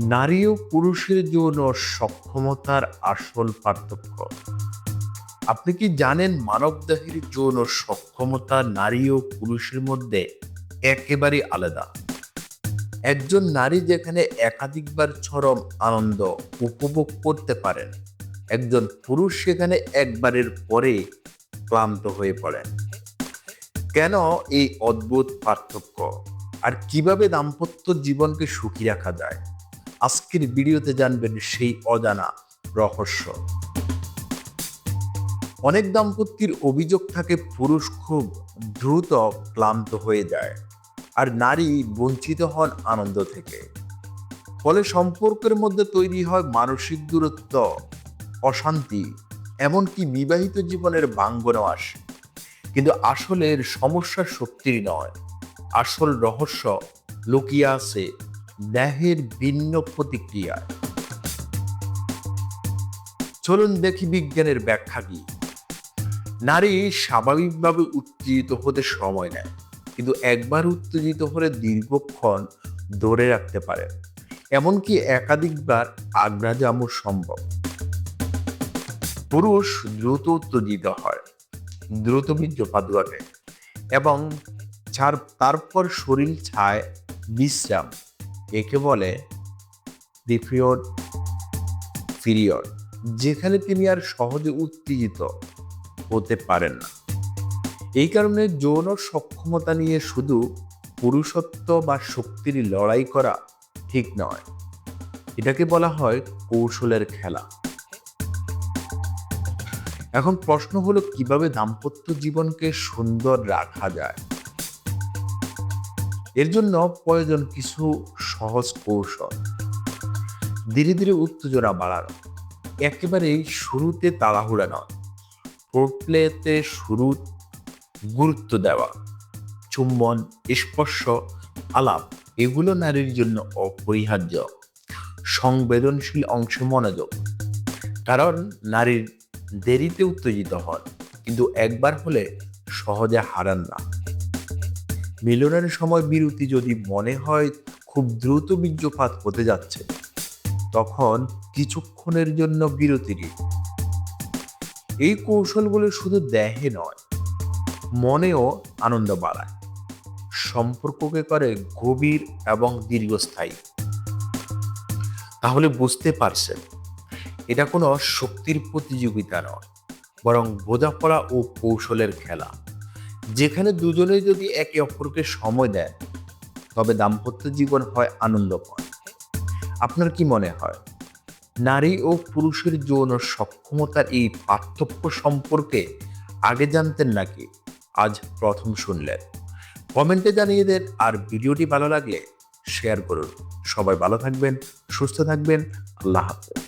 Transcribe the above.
নারী ও পুরুষের যৌন সক্ষমতার আসল পার্থক্য। আপনি কি জানেন মানবদেহের যৌন সক্ষমতা নারী ও পুরুষের মধ্যে একেবারে আলাদা? একজন নারী যেখানে একাধিকবার চরম আনন্দ উপভোগ করতে পারেন, একজন পুরুষ সেখানে একবারের পরে ক্লান্ত হয়ে পড়েন। কেন এই অদ্ভুত পার্থক্য? আর কীভাবে দাম্পত্য জীবনকে সুখী রাখা যায়? আজকের ভিডিওতে জানবেন সেই অজানা রহস্য। অনেক দাম্পত্যের অভিযোগ থাকে পুরুষ খুব দ্রুত ক্লান্ত হয়ে যায় আর নারী বঞ্চিত হন আনন্দ থেকে। ফলে সম্পর্কের মধ্যে তৈরি হয় মানসিক দূরত্ব, অশান্তি, এমনকি বিবাহিত জীবনের ভাঙ্গনও আসে। কিন্তু আসলে এর সমস্যা শক্তির নয়। আসল রহস্য লুকিয়ে আছে দেহের ভিন্ন প্রতিক্রিয়ায় চলুন দেখি বিজ্ঞানের ব্যাখ্যা কি। নারী স্বাভাবিকভাবে উত্তেজিত হতে সময় নেয়, কিন্তু একবার উত্তেজিত হলে দীর্ঘক্ষণ ধরে রাখতে পারে। এমনকি একাধিকবার আগ্রা জামু সম্ভব। পুরুষ দ্রুত উত্তেজিত হয়, দ্রুত বীর্যপাত ঘটে এবং তারপর শরীর ছায় বিশ্রাম। একে বলে পিরিয়ড পিরিয়ড যেখানে তিনি আর সহজে উত্তেজিত হতে পারেন না। এই কারণে যৌন সক্ষমতা নিয়ে শুধু পুরুষত্ব বা শক্তির লড়াই করা ঠিক নয়। এটাকে বলা হয় কৌশলের খেলা। এখন প্রশ্ন হলো, কীভাবে দাম্পত্য জীবনকে সুন্দর রাখা যায়? এর জন্য প্রয়োজন কিছু সহজ কৌশল। ধীরে ধীরে উত্তেজনা বাড়ানো। একেবারেই শুরুতে তাড়াহুড়া নয়। ফোরপ্লেতে শুরু, গুরুত্ব দেওয়া, চুম্বন, স্পর্শ, আলাপ, এগুলো নারীর জন্য অপরিহার্য। সংবেদনশীল অংশে মনোযোগ। কারণ নারীর দেরিতে উত্তেজিত হন, কিন্তু একবার হলে সহজে হারান না। মিলনের সময় বিরতি যদি মনে হয় খুব দ্রুত বীর্যপাত হতে যাচ্ছে, তখন কিছুক্ষণের জন্য বিরতি নিন। এই কৌশলগুলো শুধু দেহে নয়, মনেও আনন্দ বাড়ায়, সম্পর্ককে করে গভীর এবং দীর্ঘস্থায়ী। তাহলে বুঝতে পারছেন, এটা কোনো শক্তির প্রতিযোগিতা নয়, বরং বোঝাপড়া ও কৌশলের খেলা। যেখানে দুজনে যদি একে অপরকে সময় দেন তবে দাম্পত্য জীবন হয় আনন্দময় আপনার কি মনে হয়? নারী ও পুরুষের যৌন সক্ষমতার এই পার্থক্য সম্পর্কে আগে জানতেন নাকি? আজ প্রথম শুনলেন। কমেন্টে জানিয়ে দেন আর ভিডিওটি ভালো লাগলে শেয়ার করুন। সবাই ভালো থাকবেন, সুস্থ থাকবেন। আল্লাহ হাফেজ।